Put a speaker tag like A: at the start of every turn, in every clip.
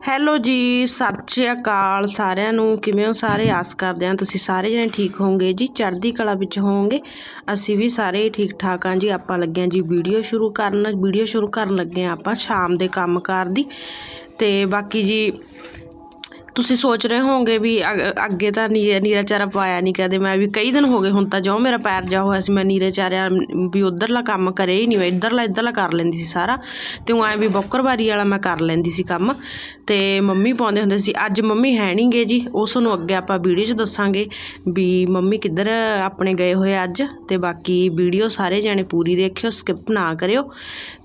A: Hello ਜੀ, ਸਤਿ ਸ਼੍ਰੀ ਅਕਾਲ ਸਾਰਿਆਂ ਨੂੰ। ਕਿਵੇਂ ਹੋ ਸਾਰੇ? ਆਸ ਕਰਦੇ ਹਾਂ ਤੁਸੀਂ ਸਾਰੇ ਜਣੇ ਠੀਕ ਹੋਵੋਗੇ ਜੀ। ਚੜ੍ਹਦੀ ਕਲਾ ਵਿੱਚ ਹੋਵੋਗੇ। ਅਸੀਂ ਵੀ ਸਾਰੇ ਹੀ ਠੀਕ ਠਾਕ ਹਾਂ ਜੀ। ਆਪਾਂ ਲੱਗੇ ਹਾਂ ਜੀ ਵੀਡੀਓ ਸ਼ੁਰੂ ਕਰਨ। ਵੀਡੀਓ ਸ਼ੁਰੂ ਕਰਨ ਲੱਗੇ ਹਾਂ ਆਪਾਂ ਸ਼ਾਮ ਦੇ ਕੰਮਕਾਰ ਦੀ। ਤੇ ਬਾਕੀ ਜੀ ਤੁਸੀਂ ਸੋਚ ਰਹੇ ਹੋਵੋਗੇ ਵੀ ਅੱਗੇ ਤਾਂ ਨੀ- ਨੀਰਾ ਚਾਰਾ ਪਾਇਆ ਨਹੀਂ ਕਦੇ। ਮੈਂ ਵੀ ਕਈ ਦਿਨ ਹੋ ਗਏ ਹੁਣ ਤਾਂ ਜੋ ਮੇਰਾ ਪੈਰ ਜਾ ਹੋਇਆ ਸੀ, ਮੈਂ ਨੀਰੇ ਚਾਰਿਆ ਵੀ ਉਧਰਲਾ ਕੰਮ ਕਰੇ ਹੀ ਨਹੀਂ ਮੈਂ। ਇੱਧਰਲਾ ਇੱਧਰਲਾ ਕਰ ਲੈਂਦੀ ਸੀ ਸਾਰਾ। ਤੇ ਉਹ ਐ ਵੀ ਬੌਕਰਵਾਰੀ ਵਾਲਾ ਮੈਂ ਕਰ ਲੈਂਦੀ ਸੀ ਕੰਮ। ਤੇ ਮੰਮੀ ਪਾਉਂਦੇ ਹੁੰਦੇ ਸੀ, ਅੱਜ ਮੰਮੀ ਹੈ ਨਹੀਂਗੇ ਜੀ, ਉਸ ਨੂੰ ਅੱਗੇ ਆਪਾਂ ਵੀਡੀਓ 'ਚ ਦੱਸਾਂਗੇ ਵੀ ਮੰਮੀ ਕਿੱਧਰ ਆਪਣੇ ਗਏ ਹੋਏ ਅੱਜ। ਤੇ ਬਾਕੀ ਵੀਡੀਓ ਸਾਰੇ ਜਾਣੇ ਪੂਰੀ ਦੇਖਿਓ, ਸਕਿਪ ਨਾ ਕਰਿਓ।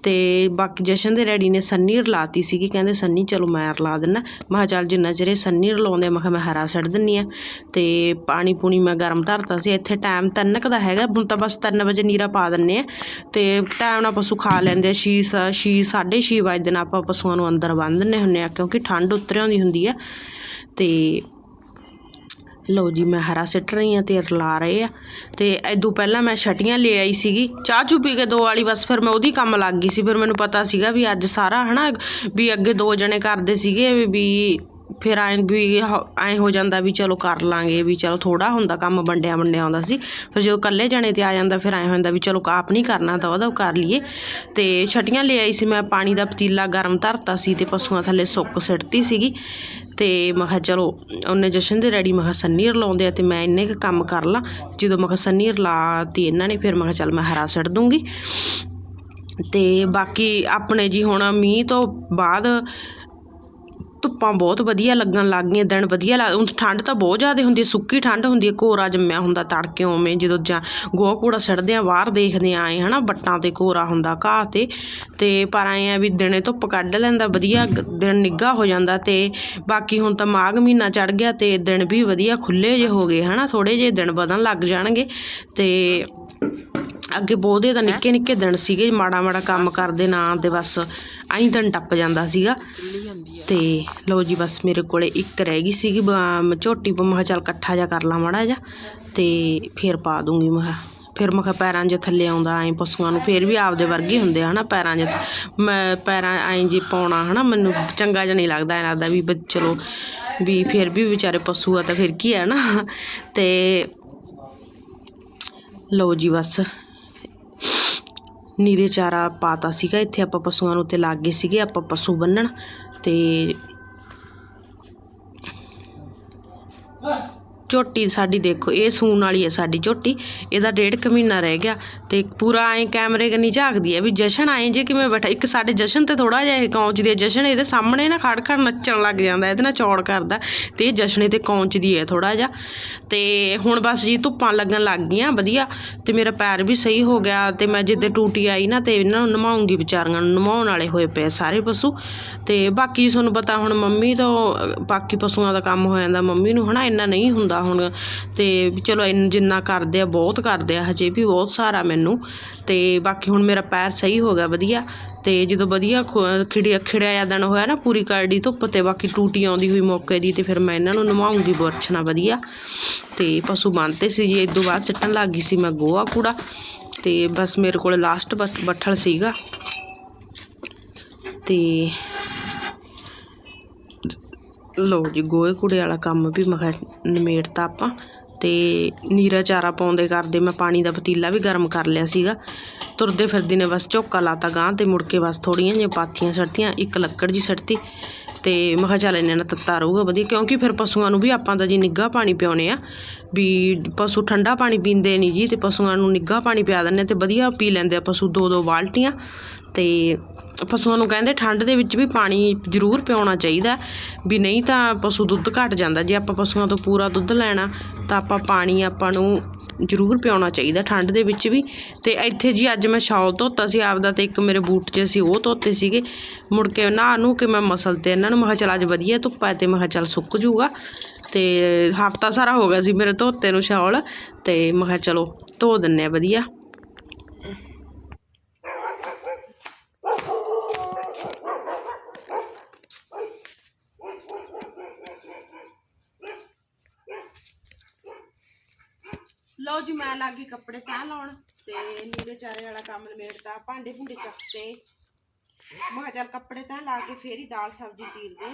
A: ਤੇ ਬਾਕੀ ਜਸ਼ਨ ਦੇ ਡੈਡੀ ਨੇ ਸੰਨੀ ਰਲਾਤੀ ਸੀਗੀ, ਕਹਿੰਦੇ, ਸੰਨੀ, ਚਲੋ ਮੈਂ ਰਲਾ ਦਿੰਨਾ। ਮੈਂ ਚੱਲ ਜਿੰਨਾ ਚਿਰ ਸੰਨੀ ਰਲਾਉਂਦੇ ਮੈਂ ਕਿਹਾ ਮੈਂ ਹਰਾ ਛੱਡ ਦਿੰਨੀ ਆ। ਤੇ ਪਾਣੀ ਪੂਣੀ ਮੈਂ ਗਰਮ ਧਰਤਾ ਸੀ, ਇੱਥੇ ਟਾਈਮ ਤਿੰਨ ਕੁ ਦਾ ਹੈਗਾ, ਹੁਣ ਤਾਂ ਬਸ 3 ਵਜੇ ਨੀਰਾ ਪਾ ਦਿੰਨੇ ਆ। ਤੇ ਟਾਈਮ ਨਾਲ ਪਸ਼ੂ ਖਾ ਲੈਂਦੇ ਆ, ਛੇ ਸ- ਛੇ, ਸਾਢੇ ਛੇ ਵਜੇ ਦਿਨ ਆਪਾਂ ਪਸ਼ੂਆਂ ਨੂੰ ਅੰਦਰ ਬੰਨ੍ਹ ਦਿੰਨੇ ਹੁੰਨੇ ਆ, ਕਿਉਂਕਿ ਠੰਡ ਉਤਰਿਆਉਂਦੀ ਹੁੰਦੀ ਆ। ਤੇ ਲਓ ਜੀ, ਮੈਂ ਹਰਾ ਸਿੱਟ ਰਹੀ ਆ ਤੇ ਰਲਾ ਰਹੇ ਆ। ਤੇ ਐਦੋਂ ਪਹਿਲਾਂ ਮੈਂ ਛਟੀਆਂ ਲੈ ਆਈ ਸੀਗੀ। ਚਾਹ ਚੂ ਪੀ ਕੇ ਦੋ ਵਾਲੀ ਬਸ, ਫਿਰ ਮੈਂ ਉਹਦੀ ਕੰਮ ਲੱਗ ਗਈ ਸੀ। ਫਿਰ ਮੈਨੂੰ ਪਤਾ ਸੀਗਾ ਵੀ ਅੱਜ ਸਾਰਾ ਹਨਾ, ਵੀ ਅੱਗੇ ਦੋ ਜਣੇ ਕਰਦੇ ਸੀਗੇ ਵੀ ਫਿਰ ਐਂ ਵੀ ਐਂ ਹੋ ਜਾਂਦਾ ਵੀ ਚਲੋ ਕਰ ਲਾਂਗੇ ਵੀ ਚਲੋ ਥੋੜਾ ਹੁੰਦਾ ਕੰਮ ਵੰਡਿਆ ਵੰਡਿਆ ਆਉਂਦਾ ਸੀ। ਫਿਰ ਜਦੋਂ ਇਕੱਲੇ ਜਣੇ ਤੇ ਆ ਜਾਂਦਾ ਫਿਰ ਐਂ ਹੁੰਦਾ ਵੀ ਚਲੋ ਆਪ ਨਹੀਂ ਕਰਨਾ ਤਾਂ ਉਹਦਾ ਕਰ ਲਈਏ। ਤੇ ਛਟੀਆਂ ਲੈ ਆਈ ਸੀ ਮੈਂ, ਪਾਣੀ ਦਾ ਪਤੀਲਾ ਗਰਮ ਧਰਤਾ ਸੀ ਤੇ ਪਸ਼ੂਆਂ ਥੱਲੇ ਸੁੱਕ ਸਿੱਟਤੀ ਸੀਗੀ। ਤੇ ਮੈਂ ਕਿਹਾ ਚਲੋ ਉਹਨੇ ਜਸ਼ਨ ਦੇ ਰੈਡੀ ਮੈਂ ਕਿਹਾ ਸੰਨੀ ਰਲਾਉਂਦੇ ਆ ਤੇ ਮੈਂ ਇੰਨੇ ਕੁ ਕੰਮ ਕਰ ਲਾਂ। ਜਦੋਂ ਮੈਂ ਕਿਹਾ ਸੰਨੀ ਰਲਾਤੀ ਇਹਨਾਂ ਨੇ ਫਿਰ ਮੈਂ ਕਿਹਾ ਚੱਲ ਮੈਂ ਹਰਾ ਸਿੱਟ ਦੂੰਗੀ। ਤੇ ਬਾਕੀ ਆਪਣੇ ਜੀ ਹੁਣ ਮੀਂਹ ਤੋਂ ਬਾਅਦ ਧੁੱਪਾਂ ਬਹੁਤ ਵਧੀਆ ਲੱਗਣ ਲੱਗ ਗਈਆਂ, ਦਿਨ ਵਧੀਆ ਲੱਗ ਹੁਣ ਠੰਡ ਤਾਂ ਬਹੁਤ ਜ਼ਿਆਦਾ ਹੁੰਦੀ ਹੈ, ਸੁੱਕੀ ਠੰਡ ਹੁੰਦੀ ਹੈ, ਕੋਰਾ ਜੰਮਿਆ ਹੁੰਦਾ ਤੜਕੇ ਉਵੇਂ ਜਦੋਂ ਜਾਂ ਗੋਹਾ ਕੂੜਾ ਸੜਦੇ ਆ ਬਾਹਰ ਦੇਖਦੇ ਆ ਆਏ, ਹਨਾ, ਬੱਟਾਂ ਤੇ ਕੋਰਾ ਹੁੰਦਾ ਘਾਹ ਤੇ ਤੇ ਪਰ ਆਏ ਆ ਵੀ ਦਿਨੇ ਧੁੱਪ ਕੱਢ ਲੈਂਦਾ, ਵਧੀਆ ਦਿਨ ਨਿੱਘਾ ਹੋ ਜਾਂਦਾ ਤੇ ਬਾਕੀ ਹੁਣ ਤਾਂ ਮਾਘ ਮਹੀਨਾ ਚੜ ਗਿਆ ਤੇ ਦਿਨ ਵੀ ਵਧੀਆ ਖੁੱਲੇ ਜੇ ਹੋ ਗਏ, ਹਨਾ ਥੋੜੇ ਜਿਹੇ ਦਿਨ ਵਧਣ ਲੱਗ ਜਾਣਗੇ ਤੇ ਅੱਗੇ ਬਹੁਤੇ ਤਾਂ ਨਿੱਕੇ ਨਿੱਕੇ ਦਿਨ ਸੀਗੇ ਮਾੜਾ ਮਾੜਾ ਕੰਮ ਕਰਦੇ ਨਾ ਤੇ ਬਸ ਐਂ ਦਿਨ ਟੱਪ ਜਾਂਦਾ ਸੀਗਾ। ਤੇ ਲਓ ਜੀ ਬਸ ਮੇਰੇ ਕੋਲੇ ਇੱਕ ਰਹਿ ਗਈ ਸੀਗੀ ਝੋਟੀ ਮੈਂ ਚੱਲ ਇਕੱਠਾ ਜਾ ਕਰ ਲਾਂ ਮਾੜਾ ਜਾ ਤੇ ਫਿਰ ਪਾ ਦੂੰਗੀ ਮੈਂ ਫਿਰ ਮੈਂ ਕਿਹਾ ਪੈਰਾਂ 'ਚ ਥੱਲੇ ਆਉਂਦਾ ਐਂ ਪਸ਼ੂਆਂ ਨੂੰ ਫਿਰ ਵੀ ਆਪਦੇ ਵਰਗੇ ਹੁੰਦੇ ਆ ਹਨਾ ਪੈਰਾਂ 'ਚ। ਮੈਂ ਪੈਰਾਂ ਐਂ ਜੀ ਪਾਉਣਾ ਹਨਾ ਮੈਨੂੰ ਚੰਗਾ ਜਿਹਾ ਨਹੀਂ ਲੱਗਦਾ ਐਂ ਲੱਗਦਾ ਵੀ ਚਲੋ ਵੀ ਫਿਰ ਵੀ ਵਿਚਾਰੇ ਪਸ਼ੂ ਆ ਤਾਂ ਫਿਰ ਕੀ ਹੈ ਨਾ ਤੇ ਲਓ ਜੀ ਬਸ। ਨੀਰੇ ਚਾਰਾ ਪਾਤਾ ਸੀਗਾ। ਇੱਥੇ ਆਪਾਂ ਪਸ਼ੂਆਂ ਨੂੰ ਤੇ ਲੱਗ ਗਏ ਸੀਗੇ। ਆਪਾਂ ਪਸ਼ੂ ਬੰਨਣ ਤੇ ਝੋਟੀ ਸਾਡੀ ਦੇਖੋ, ਇਹ ਸੂਣ ਵਾਲੀ ਹੈ ਸਾਡੀ ਝੋਟੀ, ਇਹਦਾ ਡੇਢ ਕੁ ਮਹੀਨਾ ਰਹਿ ਗਿਆ ਤੇ ਪੂਰਾ ਐਂ ਕੈਮਰੇ ਕਨੀ ਝਾਕਦੀ ਹੈ ਵੀ ਜਸ਼ਨ ਆਏ ਜੇ ਕਿਵੇਂ ਬੈਠਾ, ਇੱਕ ਸਾਡੇ ਜਸ਼ਨ ਤੇ ਥੋੜਾ ਜਿਹਾ ਇਹ ਕੌਂਚਦੀ ਹੈ, ਜਸ਼ਨ ਇਹਦੇ ਸਾਹਮਣੇ ਨਾ ਖੜ ਖੜ ਨੱਚਣ ਲੱਗ ਜਾਂਦਾ, ਇਹਦੇ ਨਾਲ ਚੌੜ ਕਰਦਾ ਤੇ ਇਹ ਜਸ਼ਨੇ ਤੇ ਕੌਂਚਦੀ ਹੈ ਥੋੜਾ ਜਿਹਾ ਤੇ ਹੁਣ ਬਸ ਜੀ ਧੁੱਪਾਂ ਲੱਗਣ ਲੱਗ ਗਈਆਂ, ਵਧੀਆ ਤੇ ਮੇਰਾ ਪੈਰ ਵੀ ਸਹੀ ਹੋ ਗਿਆ ਤੇ ਮੈਂ ਜਿੱਦੇ ਟੂਟੀ ਆਈ ਨਾ ਤੇ ਇਹਨਾਂ ਨੂੰ ਨਮਾਉਂਗੀ ਵਿਚਾਰੀਆਂ ਨੂੰ, ਨਮਾਉਣ ਵਾਲੇ ਹੋਏ ਪਏ ਸਾਰੇ ਪਸ਼ੂ ਤੇ ਬਾਕੀ ਤੁਹਾਨੂੰ ਪਤਾ ਹੁਣ ਮੰਮੀ ਤੋਂ ਬਾਕੀ ਪਸ਼ੂਆਂ ਦਾ ਕੰਮ ਹੋ ਜਾਂਦਾ, ਮੰਮੀ ਨੂੰ ਹਨਾ ਇੰਨਾ ਨਹੀਂ ਹੁੰਦਾ ਹੁਣ ਤੇ ਵੀ ਚਲੋ ਇੰਨ ਜਿੰਨਾ ਕਰਦੇ ਆ, ਬਹੁਤ ਕਰਦੇ ਆ, ਹਜੇ ਵੀ ਬਹੁਤ ਸਾਰਾ ਮੈਨੂੰ। ਤੇ ਬਾਕੀ ਹੁਣ ਮੇਰਾ ਪੈਰ ਸਹੀ ਹੋ ਗਿਆ ਵਧੀਆ। ਤੇ ਜਦੋਂ ਵਧੀਆ ਖਿੜਿਆ ਖਿੜਿਆ ਦਿਨ ਹੋਇਆ ਨਾ, ਪੂਰੀ ਕਰੜੀ ਧੁੱਪ ਤੇ ਬਾਕੀ ਟੂਟੀ ਆਉਂਦੀ ਹੋਈ ਮੌਕੇ ਦੀ ਤੇ ਫਿਰ ਮੈਂ ਇਹਨਾਂ ਨੂੰ ਨਵਾਉਂਗੀ ਬੁਰਛਣਾ ਵਧੀਆ। ਤੇ ਪਸ਼ੂ ਬੰਨਤੇ ਸੀ ਜੀ ਇਦੋਂ ਬਾਅਦ ਸਿੱਟਣ ਲੱਗ ਗਈ ਸੀ ਮੈਂ ਗੋਆ ਕੂੜਾ। ਤੇ ਬਸ ਮੇਰੇ ਕੋਲ ਲਾਸਟ ਬੱਠਲ ਸੀਗਾ। ਤੇ ਲਓ ਜੀ, ਗੋਹੇ ਕੂੜੇ ਵਾਲਾ ਕੰਮ ਵੀ ਮੈਂ ਕਿਹਾ ਨਿਮੇੜਤਾ ਆਪਾਂ। ਤੇ ਨੀਰਾ ਚਾਰਾ ਪਾਉਂਦੇ ਕਰਦੇ ਮੈਂ ਪਾਣੀ ਦਾ ਪਤੀਲਾ ਵੀ ਗਰਮ ਕਰ ਲਿਆ ਸੀਗਾ। ਤੁਰਦੇ ਫਿਰਦੇ ਨੇ ਬਸ ਝੋਕਾ ਲਾਤਾ ਗਾਂ ਤੇ ਮੁੜ ਕੇ ਬਸ ਥੋੜੀਆਂ ਜਿਹੀਆਂ ਪਾਥੀਆਂ ਸੜਤੀਆਂ ਇੱਕ ਲੱਕੜ ਜੀ ਸੱਟਤੀ ਤੇ ਮੈਂ ਕਿਹਾ ਚੱਲ ਇੰਨੇ ਨਾਲ ਤੱਤਾ ਰਹੂਗਾ, ਵਧੀਆ। ਕਿਉਂਕਿ ਫਿਰ ਪਸ਼ੂਆਂ ਨੂੰ ਵੀ ਆਪਾਂ ਤਾਂ ਜੀ ਨਿੱਘਾ ਪਾਣੀ ਪਿਆਉਣੇ ਆ। ਵੀ ਪਸ਼ੂ ਠੰਡਾ ਪਾਣੀ ਪੀਂਦੇ ਨਹੀਂ ਜੀ, ਤੇ ਪਸ਼ੂਆਂ ਨੂੰ ਨਿੱਘਾ ਪਾਣੀ ਪਿਆ ਦਿੰਦੇ ਤੇ ਵਧੀਆ ਪੀ ਲੈਂਦੇ ਆ ਪਸ਼ੂ ਦੋ ਦੋ ਬਾਲਟੀਆਂ। ਤੇ ਪਸ਼ੂਆਂ ਨੂੰ ਕਹਿੰਦੇ ਠੰਡ ਦੇ ਵਿੱਚ ਵੀ ਪਾਣੀ ਜ਼ਰੂਰ ਪਿਆਉਣਾ ਚਾਹੀਦਾ। ਵੀ ਨਹੀਂ ਤਾਂ ਪਸ਼ੂ ਦੁੱਧ ਘਟ ਜਾਂਦਾ। ਜੇ ਆਪਾਂ ਪਸ਼ੂਆਂ ਤੋਂ ਪੂਰਾ ਦੁੱਧ ਲੈਣਾ, ਤਾਂ ਆਪਾਂ ਪਾਣੀ ਆਪਾਂ ਨੂੰ ਜ਼ਰੂਰ ਪਿਆਉਣਾ ਚਾਹੀਦਾ ਠੰਡ ਦੇ ਵਿੱਚ ਵੀ। ਤੇ ਇੱਥੇ ਜੀ ਅੱਜ ਮੈਂ ਸ਼ਾਲ ਧੋਤਾ ਸੀ, ਆਪਦਾ ਤੇ ਇੱਕ ਮੇਰੇ ਬੂਟ ਜੇ ਸੀ ਉਹ ਧੋਤੇ ਸੀਗੇ। ਮੁੜ ਕੇ ਨਹਾ ਨੂੰ ਕਿ ਮੈਂ ਮਸਲ ਤੇ ਇਹਨਾਂ ਨੂੰ, ਮੈਂ ਕਿਹਾ ਚੱਲ ਅੱਜ ਵਧੀਆ ਧੁੱਪਾ ਹੈ ਤੇ ਮੈਂ ਕਿਹਾ ਚੱਲ ਸੁੱਕ ਜੂਗਾ। ਤੇ ਹਫਤਾ ਸਾਰਾ ਹੋ ਗਿਆ ਸੀ ਮੇਰੇ ਧੋਤੇ ਨੂੰ ਸ਼ਾਲ ਤੇ ਮੈਂ ਕਿਹਾ ਚਲੋ ਧੋ ਦਿੰਨੇ ਆ ਵਧੀਆ। ਲਓ ਜੀ, ਮੈਂ ਲੱਗ ਗਈ ਕੱਪੜੇ ਸਾਹ ਲਾਉਣ ਤੇ ਨੀਲੇ ਚਾਰੇ ਵਾਲਾ ਕੰਮ ਲਮੇੜਤਾ ਭਾਂਡੇ ਭੁੰਡੇ ਚੱਕਤੇ। ਮੈਂ ਚੱਲ ਕੱਪੜੇ ਤਾਂ ਲਾ ਕੇ ਫੇਰ ਹੀ ਦਾਲ ਸਬਜ਼ੀ ਚੀਰਦੇ।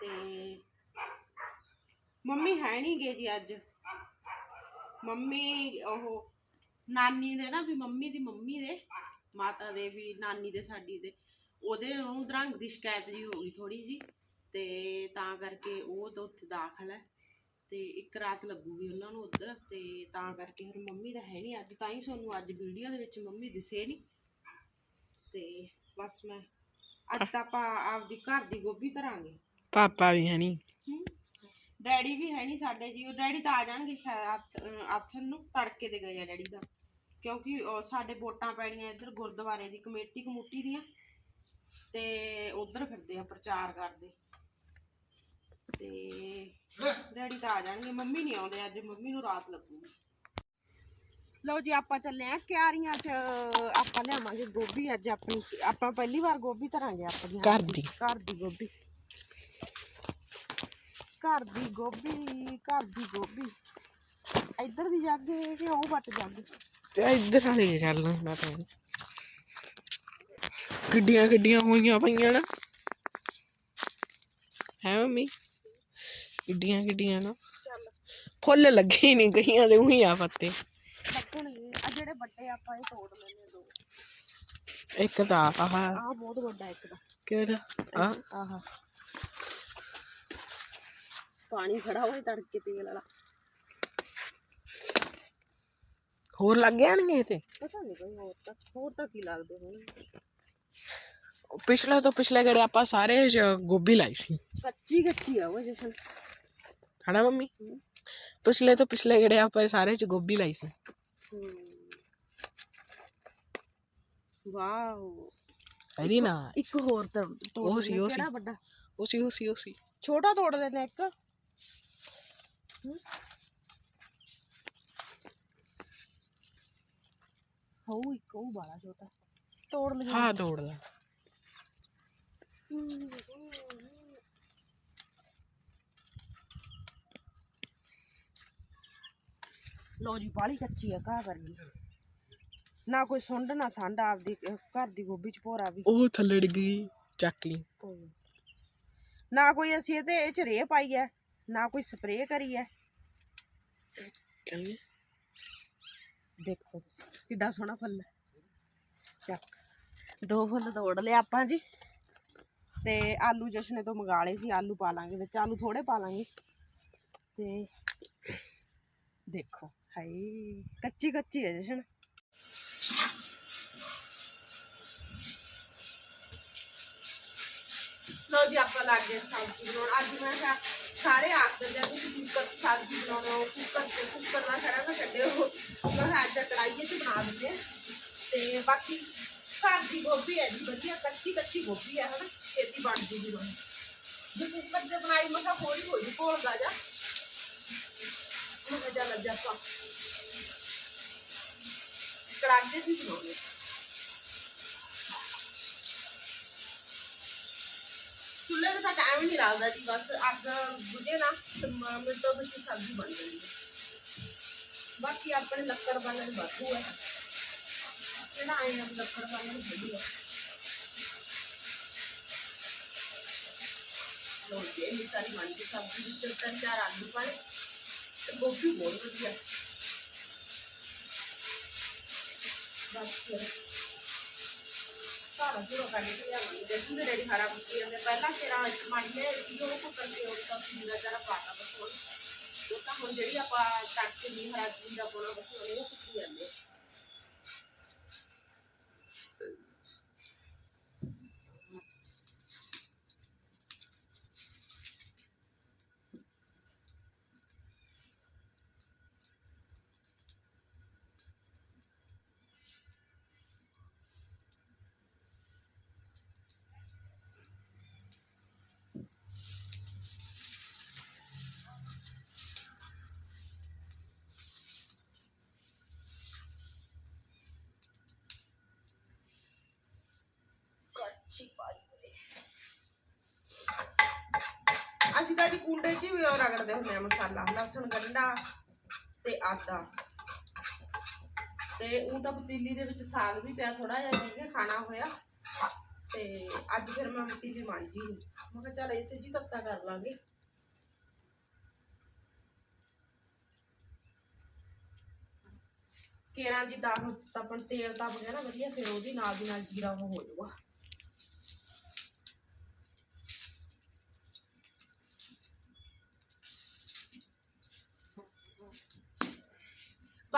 A: ਤੇ ਮੰਮੀ ਹੈ ਨਹੀਂ ਗਏ ਜੀ ਅੱਜ। ਮੰਮੀ ਉਹ ਨਾਨੀ ਦੇ ਨਾ, ਵੀ ਮੰਮੀ ਦੀ ਮੰਮੀ ਦੇ, ਮਾਤਾ ਦੇ, ਵੀ ਨਾਨੀ ਦੇ, ਸਾਡੀ ਦੇ। ਉਹਦੇ ਉਹਨੂੰ ਦਰੰਗ ਦੀ ਸ਼ਿਕਾਇਤ ਜੀ ਹੋ ਗਈ ਥੋੜੀ ਜੀ ਤੇ ਤਾਂ ਕਰਕੇ ਉਹ ਤਾਂ ਉੱਥੇ ਦਾਖਲ ਹੈ ਤੇ ਇੱਕ ਰਾਤ ਲੱਗੂਗੀ ਉਹਨਾਂ ਨੂੰ ਉੱਧਰ ਤੇ ਤਾਂ ਕਰਕੇ ਫਿਰ ਮੰਮੀ ਦਾ ਹੈ ਨਹੀਂ ਅੱਜ ਤਾਂ ਹੀ ਤੁਹਾਨੂੰ ਅੱਜ ਵੀਡੀਓ ਦੇ ਵਿੱਚ ਮੰਮੀ ਦਿਸੇ ਨਹੀਂ ਤੇ ਬਸ ਮੈਂ ਅੱਜ ਤਾਂ ਆਪਾਂ ਆਪਦੀ ਘਰ ਦੀ ਗੋਭੀ ਧਰਾਂਗੇ।
B: ਪਾਪਾ ਵੀ ਹੈ ਨਹੀਂ।
A: ਡੈਡੀ ਵੀ ਹੈ ਨਹੀਂ ਸਾਡੇ ਜੀ ਉਹ ਡੈਡੀ ਤਾਂ ਆ ਜਾਣਗੇ ਆਥਣ ਨੂੰ ਤੜਕੇ ਤੇ ਗਏ ਆ ਡੈਡੀ ਦਾ ਕਿਉਂਕਿ ਸਾਡੇ ਵੋਟਾਂ ਪੈਣੀਆਂ ਇੱਧਰ ਗੁਰਦੁਆਰੇ ਦੀ ਕਮੇਟੀ ਕਮੂਟੀ ਦੀਆਂ। ਤੇ ਉਧਰ ਫਿਰਦੇ ਆ ਪ੍ਰਚਾਰ ਕਰਦੇ। ਤੇ ਡੈਡੀ ਤਾਂ ਆ ਜਾਣਗੇ ਮੰਮੀ ਨਹੀਂ ਆਉਂਦੇ ਅੱਜ ਮੰਮੀ ਨੂੰ ਰਾਤ ਲੱਗੂਗੀ। ਲਓ ਜੀ ਆਪਾਂ ਚੱਲੇ ਆ ਕਿਆਰੀਆਂ 'ਚ। ਆਪਾਂ ਲਿਆਵਾਂਗੇ ਗੋਭੀ ਅੱਜ ਆਪਣੀ। ਆਪਾਂ ਪਹਿਲੀ ਵਾਰ ਗੋਭੀ ਧਰਾਂਗੇ ਆਪਣੀ
B: ਘਰ ਦੀ।
A: ਘਰ ਦੀ ਗੋਭੀ। ਘਰ ਦੀ ਗੋਭੀ ਘਰ ਦੀ ਗੋਭੀ। ਇੱਧਰ ਦੀ ਜਾਗੇ ਕਿ ਉਹ ਵੱਟ ਜਾਗੇ
B: ਤੇ ਇੱਧਰ ਵਾਲੇ ਚੱਲਣਾ ਮੈਂ ਤਾਂ ਗੱਡੀਆਂ ਗੱਡੀਆਂ ਹੋਈਆਂ ਪਈਆਂ ਨਾ। ਹੈ ਮੰਮੀ? ਗੱਡੀਆਂ ਗੱਡੀਆਂ ਨਾ ਫੁੱਲ ਲੱਗੇ ਹੀ ਨਹੀਂ ਗਈਆਂ ਦੇ ਉਹੀ ਆ ਪੱਤੇ।
A: ਲੱਗਣਗੇ ਆ ਜਿਹੜੇ ਵੱਡੇ ਆਪਾਂ ਇਹ ਤੋੜ ਲੈਣੇ ਦੋ।
B: ਇੱਕ ਤਾਂ ਆਹ।
A: ਆਹ ਬਹੁਤ ਵੱਡਾ ਇੱਕ ਦਾ
B: ਕਿਹੜਾ? ਆ
A: ਆਹ। ਪਾਣੀ ਖੜਾ ਹੋਏ ਤੜਕੇ ਤੇਲ ਵਾਲਾ।
B: ਹੋਰ ਲੱਗ ਜਾਣਗੇ ਤੇ
A: ਪਤਾ ਨਹੀਂ ਕੋਈ ਹੋਰ ਤਾਂ ਹੋਰ ਤਾਂ ਕੀ ਲੱਗਦੇ ਹੋਣਗੇ।
B: ਪਿਛਲੇ ਤੋਂ ਪਿਛਲੇ ਗੜੇ ਆਪਾਂ ਸਾਰੇ ਚ ਗੋਭੀ ਲਾਈ ਸੀ
A: ਕੱਚੀ ਕੱਚੀ ਆ ਉਹ ਜਸ਼ਨ
B: ਹਨਾ ਮੰਮੀ ਪਿਛਲੇ ਤੋਂ ਪਿਛਲੇ ਗੜੇ ਆਪਾਂ ਸਾਰੇ ਚ ਗੋਭੀ ਲਾਈ ਸੀ
A: ਵਾਓ
B: ਹੈਰੀ ਨਾ
A: ਇੱਕ ਹੋਰ ਤਾਂ ਤੋੜ
B: ਉਹ ਸੀ,
A: ਲੈਂਦੇ,
B: ਉਹ ਸੀ।
A: ਕਿਹੜਾ ਵੱਡਾ
B: ਉਹ ਸੀ ਉਹ ਸੀ ਉਹ ਸੀ
A: ਛੋਟਾ ਤੋੜ ਦੇਣਾ ਇੱਕ ਹੋ ਇੱਕ ਉਹ ਬਾਲਾ ਛੋਟਾ ਤੋੜ ਲਿਆ
B: ਹਾਂ ਤੋੜ ਲੈ
A: ਲੋ ਜੀ ਬਾਲੀ ਕੱਚੀ ਆ ਘਾਹ ਵਰਗੀ। ਨਾ ਕੋਈ ਸੁੰਡ ਨਾ ਸੰਡ ਆਪਦੀ ਘਰ ਦੀ ਗੋਭੀ ਚ ਭੋਰਾ ਵੀ।
B: ਉਹ ਥੱਲੇ ਡਿੱਗ ਗਈ ਚੱਕ ਲਈ।
A: ਨੀ। ਕੋਈ ਅਸੀਂ ਇਹਦੇ ਇਹ ਚ ਰੇ ਪਾਈ ਐ ਨਾ ਕੋਈ ਸਪਰੇਅ ਕਰੀ ਐ। ਦੇਖੋ ਤੁਸੀਂ ਕਿੱਡਾ ਸੋਹਣਾ ਫੁੱਲ ਹੈ ਚੱਕ। ਦੋ ਫੁੱਲ ਤੋੜ ਲਏ ਆਪਾਂ ਜੀ। ਤੇ ਆਲੂ ਜਸ਼ਨੇ ਤੋਂ ਮੰਗਾ ਲਏ ਸੀ, ਆਲੂ ਪਾ ਲਾਂਗੇ ਵਿੱਚ, ਆਲੂ ਥੋੜੇ ਪਾ ਲਾਂਗੇ। ਤੇ ਦੇਖੋ, ਹਾਏ, ਕੱਚੀ ਕੱਚੀ ਹੈ ਜਸ਼ਨ। ਲੋ ਜੀ, ਆਪਾਂ ਲੱਗ ਗਏ ਸਬਜ਼ੀ ਬਣਾਉਣ। ਅੱਜ ਮੈਂ ਕਿਹਾ, ਸਾਰੇ ਆਖਦੇ ਜਦ ਤੁਸੀਂ ਕੁੱਕਰ 'ਚ ਸਬਜ਼ੀ ਬਣਾਉਣਾ ਹੋ ਕੁੱਕਰ ਤੇ ਕੁੱਕਰ ਦਾ ਖੜਾ ਨਾ ਛੱਡਿਓ। ਮੈਂ ਕਿਹਾ, ਅੱਜ ਕੜਾਈਏ 'ਚ ਬਣਾ ਦਿੰਦੇ ਹਾਂ। ਤੇ ਬਾਕੀ ਘਰ ਦੀ ਗੋਭੀ ਹੈ ਜੀ, ਵਧੀਆ, ਕੱਚੀ ਕੱਚੀ ਗੋਭੀ ਹੈ, ਹਨਾ? ਛੇਤੀ ਬਣ ਜੂਗੀ ਹੁਣ ਜੇ ਕੁੱਕਰ 'ਚ ਬਣਾਈ ਮੈਂ ਕਿਹਾ ਹੋ ਜੂ ਘੋਲਦਾ ਜਾ। ਮੈਂ ਕਿਹਾ ਚੱਲ ਅੱਜ ਕੜਾਕੇ 'ਚ ਹੀ। ਚੁੱਲ੍ਹੇ ਤੇ ਤਾਂ ਟਾਈਮ ਨਹੀਂ ਲੱਗਦਾ ਜੀ, ਬਸ ਅੱਗ ਬੁਝੇ ਨਾ, ਤੇ ਮਿੰਟੋ ਵਿੱਚ ਸਬਜ਼ੀ ਬਣ ਜਾਂਦੀ ਹੈ। ਬਾਕੀ ਆਪਣੇ ਲੱਕੜ ਬਣਨ ਬਾਕੀ ਹੈ। ਜਿਹੜਾ ਆਏ ਆ ਲੱਕੜ ਬਾਲਣ ਖੜੀ ਹੈ ਲੋ ਜੀ ਇਹ ਸਾਰੀ ਬਣ ਗਈ ਸਬਜ਼ੀ ਵਿੱਚ ਤਿੰਨ ਚਾਰ ਆਲੂ ਪਾਏ ਤੇ ਗੋਭੀ ਬਹੁਤ ਵਧੀਆ ਬਸ ਫਿਰ ਸਾਰਾ ਪੂਰਾ ਕੱਢ ਕੇ ਲਿਆਵਾਂਗੇ ਦੇਖੋ ਮੇਰੇ ਡੈਡੀ ਹਰਾ ਕੁੱਤੀ ਜਾਂਦੇ ਪਹਿਲਾਂ ਤੇਰਾ ਮੰਨੇ ਸੀ ਉਹ ਕੁੱਕਰ ਦੇ ਉਹ ਤਾਂ ਸੀਗਾ ਜਰਾ ਪਾਤਾ ਬਸ ਅਸੀਂ ਤਾਂ ਜੀ ਕੁੰਡੇ 'ਚ ਵੀ ਰਗੜਦੇ ਹੁੰਦੇ ਆ ਮਸਾਲਾ, ਲਸਣ ਗੰਢਾ ਤੇ ਆਦਾ ਤੇ ਉਹ ਤਾਂ ਪਤੀਲੀ ਦੇ ਵਿੱਚ ਸਾਗ ਵੀ ਪਿਆ ਥੋੜਾ ਜਿਹਾ ਜਿਹਨੇ ਖਾਣਾ ਹੋਇਆ। ਤੇ ਅੱਜ ਫਿਰ ਮੈਂ ਮਿੱਟੀ ਮਾਂਜੀ ਮੈਂ ਕਿਹਾ ਚੱਲ ਇਸੇ ਜੀ ਤੱਤਾ ਕਰ ਲਾਂਗੇ। ਕੇਰਾਂ ਜੀ ਦਾ ਤਪਣ ਤੇਲ ਤਪ ਵਗੈਰਾ ਵਧੀਆ, ਫਿਰ ਉਹਦੀ ਨਾਲ ਦੀ ਨਾਲ ਜੀਰਾ ਉਹ ਹੋ ਜਾਊਗਾ।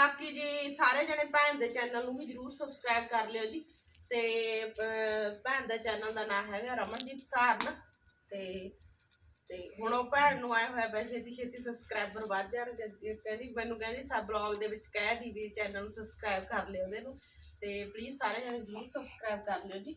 A: ਬਾਕੀ ਜੀ ਸਾਰੇ ਜਣੇ ਭੈਣ ਦੇ ਚੈਨਲ ਨੂੰ ਵੀ ਜਰੂਰ ਸਬਸਕ੍ਰਾਈਬ ਕਰ ਲਿਓ ਜੀ। ਤੇ ਭੈਣ ਦਾ ਚੈਨਲ ਦਾ ਨਾਮ ਹੈਗਾ ਰਮਨਦੀਪ ਸਾਰਨ। ਤੇ ਤੇ ਹੁਣ ਉਹ ਭੈਣ ਨੂੰ ਆਇਆ ਹੋਇਆ ਵੈਸੇ ਛੇਤੀ ਛੇਤੀ ਸਬਸਕ੍ਰਾਈਬਰ ਵੱਧ ਜਾਣਗੇ। ਜੀ ਕਹਿੰਦੀ, ਮੈਨੂੰ ਕਹਿੰਦੀ, ਸਾ ਬਲੌਗ ਦੇ ਵਿੱਚ ਕਹਿ ਦੀ ਵੀ ਚੈਨਲ ਨੂੰ ਸਬਸਕ੍ਰਾਈਬ ਕਰ ਲਿਓ ਉਹਦੇ ਨੂੰ। ਤੇ ਪਲੀਜ਼ ਸਾਰੇ ਜਣੇ ਜਰੂਰ ਸਬਸਕ੍ਰਾਈਬ ਕਰ ਲਿਓ ਜੀ।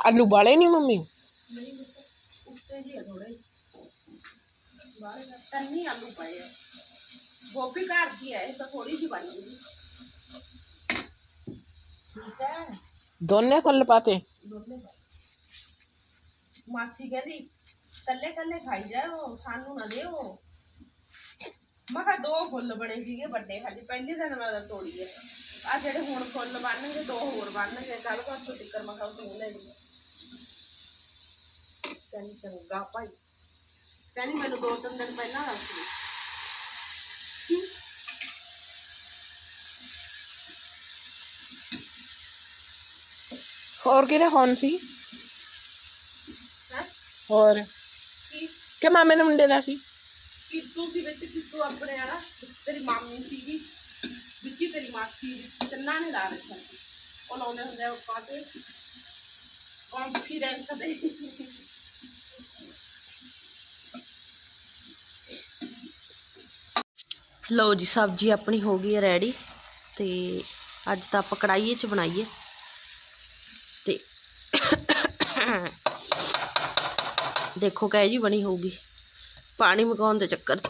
B: ਆਲੂ ਬਾਲੇ ਨਹੀਂ ਮੰਮੀ
A: ਉੱਤੇ ਜੀ ਥੋੜੇ ਬਾਹਰ ਤੰਨੀ ਆਲੂ ਪਏ ਆ ਗੋਭੀ ਘਰ ਦੀ ਹੈ ਇਹ ਤਾਂ ਥੋੜੀ ਜਿਹੀ ਬਣ ਗਈ ਠੀਕ ਹੈ
B: ਦੋਨੇ ਫੁੱਲ ਪਾਤੇ
A: ਦੋਨੇ ਪਾ ਮਾਸੀ ਕਹਿੰਦੀ ਕੱਲੇ ਕੱਲੇ ਖਾਈ ਜਾਓ ਸਾਨੂੰ ਨਾ ਦਿਓ। ਮੈਂ ਕਿਹਾ ਦੋ ਫੁੱਲ ਬਣੇ ਸੀਗੇ ਵੱਡੇ ਹਜੇ ਪਹਿਲੇ ਦਿਨ ਮੈਂ ਤਾਂ ਤੋੜੀ ਆ। ਆ ਜਿਹੜੇ ਹੁਣ ਫੁੱਲ ਬਣਨਗੇ ਦੋ ਹੋਰ ਬਣਨਗੇ। ਕੱਲ ਪਰਸੋਂ ਟਿੱਕਰ ਮੈਂ ਕਿਹਾ ਤੂੰ ਲੈ ਲਈ। ਕਹਿੰਦੀ ਚੰਗਾ ਭਾਈ। ਕਹਿੰਦੀ ਮੈਨੂੰ ਦੋ ਤਿੰਨ ਦਿਨ ਪਹਿਲਾਂ ਦੱਸ ਦੇ।
B: ਹੋਰ ਕਿਹਦੇ ਫੋਨ ਸੀ?
A: ਹੈ?
B: ਹੋਰ।
A: ਕਿ
B: ਮਾਮੇ ਦੇ ਮੁੰਡੇ ਦਾ ਸੀ।
A: ਕਿੱਤੂ ਸੀ ਵਿੱਚ ਕਿੱਤੂ ਆਪਣੇ ਵਾਲਾ? ਤੇਰੀ ਮਾਮੀ ਸੀਗੀ। ਵਿੱਚੀ ਤੇਰੀ ਮਾਸੀ ਤਿੰਨਾਂ ਨੇ ਲਾ ਰੱਖਿਆ ਸੀ। ਉਹ ਲਾਉਂਦੇ ਹੁੰਦੇ ਆ ਪਾਤੇ ਕੌਨਫੀਡੈਂਸ ਦੇ ਲਓ ਜੀ, ਸਬਜ਼ੀ ਆਪਣੀ ਹੋ ਗਈ ਹੈ ਰੈਡੀ ਤੇ ਅੱਜ ਤਾਂ ਆਪਾਂ ਕੜਾਈਏ ਚ ਬਣਾਈਏ ਤੇ ਦੇਖੋ ਕਹਿ ਜੀ ਬਣੀ ਹੋਊਗੀ। ਪਾਣੀ ਮਕਾਉਣ ਦੇ ਚੱਕਰ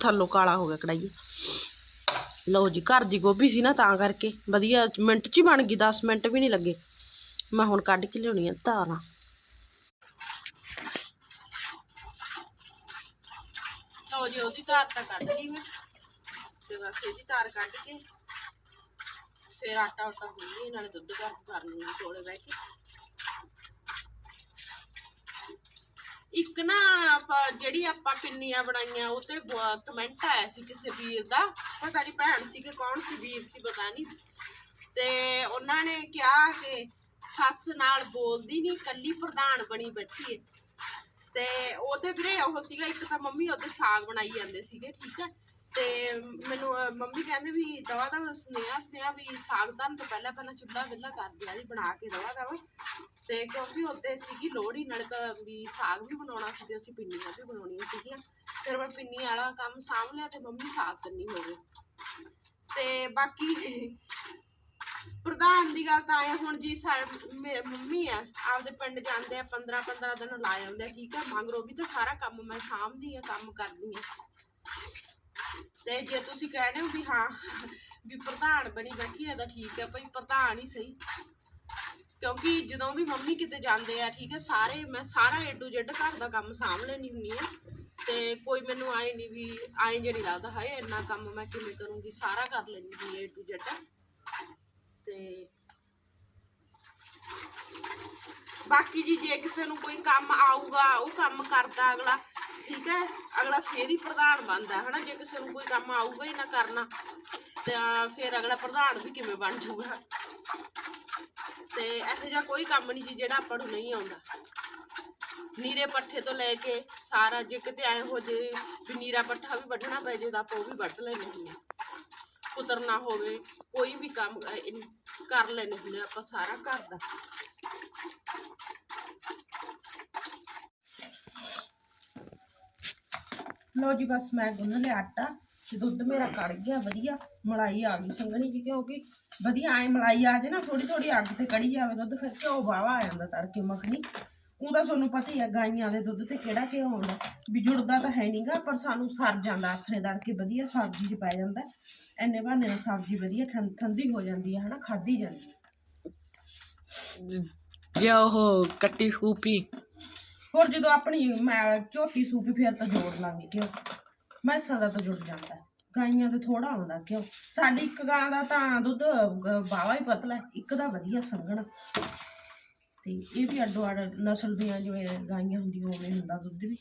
A: ਥੱਲੋਂ ਕਾਲਾ ਹੋ ਗਿਆ ਕੜਾਈਏ ਲਓ ਜੀ, ਘਰ ਦੀ ਗੋਭੀ ਸੀ ਨਾ ਤਾਂ ਕਰਕੇ। ਵਧੀਆ, ਮਿੰਟ 'ਚ ਹੀ ਬਣ ਗਈ 10 ਮਿੰਟ ਵੀ ਨਹੀਂ ਲੱਗੇ। ਮੈਂ ਹੁਣ ਕੱਢ ਕੇ ਲਿਆਉਣੀ ਆ ਧਾਰਾਂ। ਲਓ ਜੀ, ਉਹਦੀ ਧਾਰ ਤਾਂ ਕੱਢ ਲਈ ਮੈਂ। ਤੇ ਬਸ ਇਹਦੀ ਧਾਰ ਕੱਢ ਕੇ ਫਿਰ ਆਟਾ ਉਟਾ ਗੁੰਨੀ ਨਾਲੇ ਦੁੱਧ ਗਰਮ ਕਰ ਲੂੰਗੀ ਕੋਲੇ ਬਹਿ ਕੇ। ਇੱਕ ਨਾ ਆਪਾਂ ਜਿਹੜੀ ਆਪਾਂ ਪਿੰਨੀਆਂ ਬਣਾਈਆਂ, ਉਹ ਤੇ ਕਮੈਂਟ ਆਇਆ ਸੀ ਕਿਸੇ ਵੀਰ ਦਾ, ਪਤਾ ਨਹੀਂ ਭੈਣ ਸੀ ਕਿ ਕੌਣ ਸੀ, ਵੀਰ ਸੀ ਪਤਾ ਨਹੀਂ ਤੇ ਉਹਨਾਂ ਨੇ ਕਿਹਾ ਕਿ ਸੱਸ ਨਾਲ ਬੋਲਦੀ ਨਹੀਂ ਕੱਲੀ ਪ੍ਰਧਾਨ ਬਣੀ ਬੈਠੀ ਏ। ਤੇ ਉਹਦੇ ਵੀਰੇ ਉਹ ਸੀਗਾ, ਇੱਕ ਤਾਂ ਮੰਮੀ ਉਹਦੇ ਸਾਗ ਬਣਾਈ ਜਾਂਦੇ ਸੀਗੇ, ਠੀਕ ਹੈ ਤੇ ਮੈਨੂੰ, ਮੰਮੀ ਕਹਿੰਦੇ ਵੀ ਦਵਾ ਦਾ ਸੁਨੇਹਾ ਸੁਨੇਹਾ ਵੀ ਸਾਗ ਧਰਨ ਤੋਂ ਪਹਿਲਾਂ ਪਹਿਲਾਂ ਚੁੱਲ੍ਹਾ ਵਿਹਲਾ ਕਰ ਦਿਆ ਜੀ ਬਣਾ ਕੇ ਦਵਾ ਦਵਾ ਤੇ ਕਿਉਂਕਿ ਉਹਦੇ ਸੀਗੀ ਲੋਹੜੀ, ਨਾਲੇ ਤਾਂ ਵੀ ਸਾਗ ਵੀ ਬਣਾਉਣਾ ਸੀ ਤੇ ਅਸੀਂ ਪਿੰਨੀਆਂ ਵੀ ਬਣਾਉਣੀਆਂ ਸੀਗੀਆਂ। ਫਿਰ ਮੈਂ ਪਿੰਨੀ ਵਾਲਾ ਕੰਮ ਸਾਂਭ ਲਿਆ ਤੇ ਮੰਮੀ ਸਾਗ ਕਰਨੀ ਹੋ ਗਈ ਤੇ ਬਾਕੀ ਪ੍ਰਧਾਨ ਦੀ ਗੱਲ ਤਾਂ ਆਇਆ, ਹੁਣ ਜੀ ਸਾ- ਮੰਮੀ ਆ, ਆਪਦੇ ਪਿੰਡ ਜਾਂਦੇ ਆ 15 15 ਦਿਨ ਲਾ ਆਉਂਦੇ ਆ, ਠੀਕ ਆ? ਮਗਰੋਂ ਵੀ ਤਾਂ ਸਾਰਾ ਕੰਮ ਮੈਂ ਸਾਂਭਦੀ ਆ, ਕੰਮ ਕਰਦੀ ਆ। ਤੇ ਜੇ ਤੁਸੀਂ ਕਹਿੰਦੇ ਹੋ ਵੀ ਹਾਂ, ਵੀ ਪ੍ਰਧਾਨ ਬਣੀ ਬੈਠੀ ਆ ਤਾਂ ਠੀਕ ਹੈ ਭਾਈ ਪ੍ਰਧਾਨ ਹੀ ਸਹੀ। ਕਿਉਂਕਿ ਜਦੋਂ ਵੀ ਮੰਮੀ ਕਿਤੇ ਜਾਂਦੇ ਆ, ਠੀਕ ਹੈ, ਸਾਰੇ, ਮੈਂ ਸਾਰਾ ਏ ਟੂ ਜ਼ੈਡ ਘਰ ਦਾ ਕੰਮ ਸਾਂਭ ਲੈਣੀ ਹੁੰਦੀ ਆ ਤੇ ਕੋਈ ਮੈਨੂੰ ਆਏ ਨਹੀਂ ਵੀ, ਆਏ ਜੇ ਨਹੀਂ ਲੱਗਦਾ, ਹਾਏ, ਇੰਨਾ ਕੰਮ ਮੈਂ ਕਿਵੇਂ ਕਰੂੰਗੀ, ਸਾਰਾ ਕਰ ਲੈਂਦੀ ਏ ਟੂ ਜ਼ੈਡ ਤੇ ਬਾਕੀ ਜੀ, ਜੇ ਕਿਸੇ ਨੂੰ ਕੋਈ ਕੰਮ ਆਊਗਾ, ਉਹ ਕੰਮ ਕਰਦਾ ਅਗਲਾ। ਠੀਕ ਹੈ? ਅਗਲਾ ਫੇਰ ਹੀ ਪ੍ਰਧਾਨ ਬਣਦਾ, ਹਨਾ? ਜੇ ਕਿਸੇ ਨੂੰ ਕੋਈ ਕੰਮ ਆਊਗਾ ਹੀ ਨਾ ਕਰਨਾ, ਤਾਂ ਫਿਰ ਅਗਲਾ ਪ੍ਰਧਾਨ ਵੀ ਕਿਵੇਂ ਬਣ ਜਾਊਗਾ? ਤੇ ਇਹੋ ਜਿਹਾ ਕੋਈ ਕੰਮ ਨਹੀਂ ਜੀ ਜਿਹੜਾ ਆਪਾਂ ਨੂੰ ਨਹੀਂ ਆਉਂਦਾ। ਨੀਰੇ ਪੱਠੇ ਤੋਂ ਲੈ ਕੇ ਸਾਰਾ ਜੇ ਕਿਤੇ ਐ ਹੋ ਜੇ ਵੀ ਨੀਰਾ ਪੱਠਾ ਵੀ ਵੱਢਣਾ ਪੈ ਜੇ ਤਾਂ ਆਪਾਂ ਉਹ ਵੀ ਵੱਢ ਲੈਂਦੇ ਹੁੰਦੇ ਹਾਂ। ਕੁਤਰਨਾ ਹੋਵੇ, ਕੋਈ ਵੀ ਕੰਮ ਕਰ ਲੈਂਦੇ ਹੁੰਦੇ ਹਾਂ ਆਪਾਂ ਸਾਰਾ ਘਰ ਦਾ। ਲਓ ਜੀ ਬਸ ਮੈਂ ਗੁੰਨ ਲਿਆ ਆਟਾ ਦੁੱਧ ਮੇਰਾ ਕੜ ਗਿਆ, ਵਧੀਆ। ਮਲਾਈ ਆ ਗਈ ਸੰਘਣੀ ਜੀ ਕਿਉਂਕਿ ਵਧੀਆ, ਐ ਮਲਾਈ ਆ ਜੇ ਨਾ ਥੋੜੀ ਥੋੜੀ ਅੱਗ ਤੇ ਕੜੀ ਜਾਵੇ ਦੁੱਧ, ਫਿਰ ਘਿਓ ਵਾਵਾ ਆ ਜਾਂਦਾ ਤੜਕੇ ਮੱਖਣੀ। ਉਹਦਾ ਤੁਹਾਨੂੰ ਪਤਾ ਹੀ ਆ, ਗਾਈਆਂ ਦੇ ਦੁੱਧ ਤੇ ਕਿਹੜਾ ਘਿਓ ਆਉਂਦਾ। ਵੀ ਜੁੜਦਾ ਤਾਂ ਹੈ ਨਹੀਂਗਾ ਪਰ ਸਾਨੂੰ ਸਰ ਜਾਂਦਾ ਆਥਰੇ ਤੜਕੇ, ਵਧੀਆ ਸਬਜ਼ੀ 'ਚ ਪੈ ਜਾਂਦਾ। ਐਨੇ ਬਹਾਨੇ ਨਾਲ ਸਬਜ਼ੀ ਵਧੀਆ ਠੰ- ਠੰਡੀ ਹੋ ਜਾਂਦੀ ਹੈ ਹਨਾ, ਖਾਧੀ ਜਾਂਦੀ।
B: ਜੇ ਉਹ ਕੱਟੀ ਖੂਪੀ
A: ਹੋਰ ਜਦੋਂ ਆਪਣੀ ਮੈਂ ਝੋਟੀ ਸੂਪੀ ਫਿਰ ਤਾਂ ਜੋੜ ਲਾਂਗੇ, ਕਿਉਂ? ਮੈਸਾਂ ਦਾ ਤਾਂ ਜੁੜ ਜਾਂਦਾ। ਗਾਈਆਂ ਤੇ ਥੋੜਾ ਆਉਂਦਾ, ਕਿਉਂ? ਸਾਡੀ ਇੱਕ ਗਾਂ ਦਾ ਤਾਂ ਦੁੱਧ ਬਾਵਾ ਹੀ ਪਤਲਾ ਇੱਕ ਦਾ ਵਧੀਆ ਸੰਘਣਾ। ਤੇ ਇਹ ਵੀ ਅੱਡੋ ਅੱਡ ਨਸਲ ਦੀਆਂ ਜਿਵੇਂ ਗਾਈਆਂ ਹੁੰਦੀਆਂ, ਉਵੇਂ ਹੁੰਦਾ ਦੁੱਧ ਵੀ।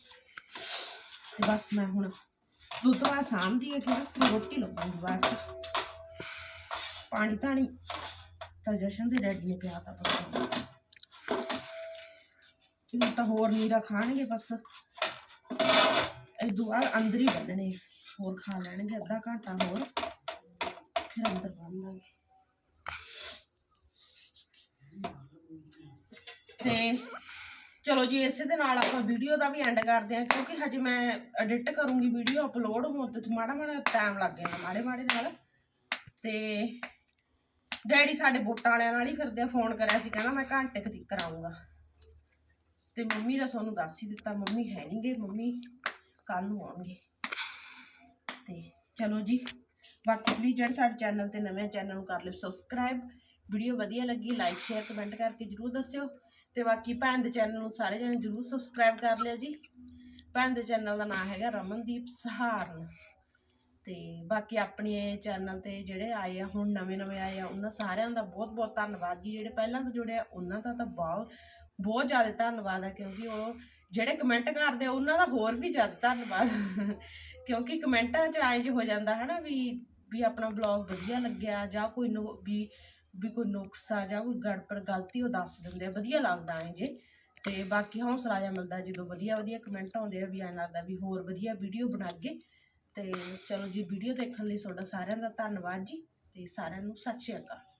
A: ਤੇ ਬਸ ਮੈਂ ਹੁਣ ਦੁੱਧ ਆ ਸਾਂਭਦੀ ਹੈ ਕਿ ਰੋਟੀ ਲੱਗਾਂਗੀ ਬਾਅਦ ਚ। ਪਾਣੀ ਧਾਣੀ ਤਾਂ ਜਸ਼ਨ ਦੇ ਡੈਡੀ ਨੇ ਪਿਆ ਤਾ ਪਤਾ। ਇਹ ਤਾਂ ਹੋਰ ਨੀਰਾ ਖਾਣਗੇ ਬਸ। ਇਹ ਬਾਅਦ ਅੰਦਰ ਹੀ ਬੰਨਣੇ ਹੋਰ ਖਾ ਲੈਣਗੇ, ਅੱਧਾ ਘੰਟਾ ਹੋਰ। ਫਿਰ ਅੰਦਰ ਬੰਨ ਦਾਂਗੇ ਤੇ ਚਲੋ ਜੀ, ਇਸੇ ਦੇ ਨਾਲ ਆਪਾਂ ਵੀਡੀਓ ਦਾ ਵੀ ਐਂਡ ਕਰਦੇ ਹਾਂ, ਕਿਉਂਕਿ ਹਜੇ ਮੈਂ ਐਡਿਟ ਕਰੂੰਗੀ ਵੀਡੀਓ ਅਪਲੋਡ ਹੋਣ ਤੇ ਮਾੜਾ ਮਾੜਾ ਟਾਈਮ ਲੱਗ ਜਾਂਦਾ ਮਾੜੇ ਮਾੜੇ ਨਾਲ। ਤੇ ਡੈਡੀ ਸਾਡੇ ਵੋਟਾਂ ਵਾਲਿਆਂ ਨਾਲ ਹੀ ਫਿਰਦੇ ਫੋਨ ਕਰਿਆ ਸੀ, ਕਹਿੰਦਾ ਮੈਂ ਘੰਟੇ ਕੁ ਤੱਕ ਆਊਂਗਾ। ਤੇ ਮੰਮੀ ਦਾ ਤੁਹਾਨੂੰ ਦੱਸ ਹੀ ਦਿੱਤਾ, ਮੰਮੀ ਹੈ ਨਹੀਂਗੇ ਮੰਮੀ ਕੱਲ ਨੂੰ ਆਉਣਗੇ। ਤੇ ਚਲੋ ਜੀ, ਬਾਕੀ ਪਲੀਜ਼ ਜਿਹੜੇ ਸਾਡੇ ਚੈਨਲ ਤੇ ਨਵੇਂ ਚੈਨਲ ਨੂੰ ਕਰ ਲਿਓ ਸਬਸਕ੍ਰਾਈਬ ਵੀਡੀਓ ਵਧੀਆ ਲੱਗੀ ਲਾਈਕ ਸ਼ੇਅਰ ਕਮੈਂਟ ਕਰਕੇ ਜਰੂਰ ਦੱਸਿਓ। ਤੇ ਬਾਕੀ ਭੈਣ ਦੇ ਚੈਨਲ ਨੂੰ ਸਾਰੇ ਜਣੇ ਜਰੂਰ ਸਬਸਕ੍ਰਾਈਬ ਕਰ ਲਿਓ ਜੀ। ਭੈਣ ਦੇ ਚੈਨਲ ਦਾ ਨਾਮ ਹੈਗਾ ਰਮਨਦੀਪ ਸਹਾਰਨ। ਤੇ ਬਾਕੀ ਆਪਣੇ ਚੈਨਲ ਤੇ ਜਿਹੜੇ ਆਏ ਆ, ਹੁਣ ਨਵੇਂ ਨਵੇਂ ਆਏ ਆ, ਉਹਨਾਂ ਸਾਰਿਆਂ ਦਾ ਬਹੁਤ ਬਹੁਤ ਧੰਨਵਾਦ ਜੀ। ਜਿਹੜੇ ਪਹਿਲਾਂ ਤੋਂ ਜੁੜੇ ਆ, ਉਹਨਾਂ ਦਾ ਤਾਂ ਬਹੁਤ ਬਹੁਤ ਜ਼ਿਆਦਾ ਧੰਨਵਾਦ ਹੈ ਕਿਉਂਕਿ ਉਹ ਜਿਹੜੇ ਕਮੈਂਟ ਕਰਦੇ ਆ, ਉਹਨਾਂ ਦਾ ਹੋਰ ਵੀ ਜ਼ਿਆਦਾ ਧੰਨਵਾਦ। ਕਿਉਂਕਿ ਕਮੈਂਟਾਂ 'ਚ ਆਏ ਹੋ ਜਾਂਦਾ ਹੈ ਨਾ ਵੀ ਵੀ ਆਪਣਾ ਬਲੌਗ ਵਧੀਆ ਲੱਗਿਆ, ਜਾਂ ਕੋਈ ਨੁ- ਵੀ ਵੀ ਕੋਈ ਨੁਕਸ ਆ, ਜਾਂ ਕੋਈ ਗੜਬੜ ਗਲਤੀ ਉਹ ਦੱਸ ਦਿੰਦੇ ਆ, ਵਧੀਆ ਲੱਗਦਾ ਹੈ ਜੇ। ਤੇ ਬਾਕੀ ਹੌਸਲਾ ਜਿਹਾ ਮਿਲਦਾ, ਜਦੋਂ ਵਧੀਆ ਵਧੀਆ ਕਮੈਂਟ ਆਉਂਦੇ ਆ, ਵੀ ਐਂ ਲੱਗਦਾ ਵੀ ਹੋਰ ਵਧੀਆ ਵੀਡੀਓ ਬਣਾਗੇ ਤੇ ਚਲੋ ਜੀ ਵੀਡੀਓ ਦੇਖਣ ਲਈ ਤੁਹਾਡਾ ਸਾਰਿਆਂ ਦਾ ਧੰਨਵਾਦ ਜੀ, ਤੇ ਸਾਰਿਆਂ ਨੂੰ ਸਤਿ ਸ਼੍ਰੀ ਅਕਾਲ।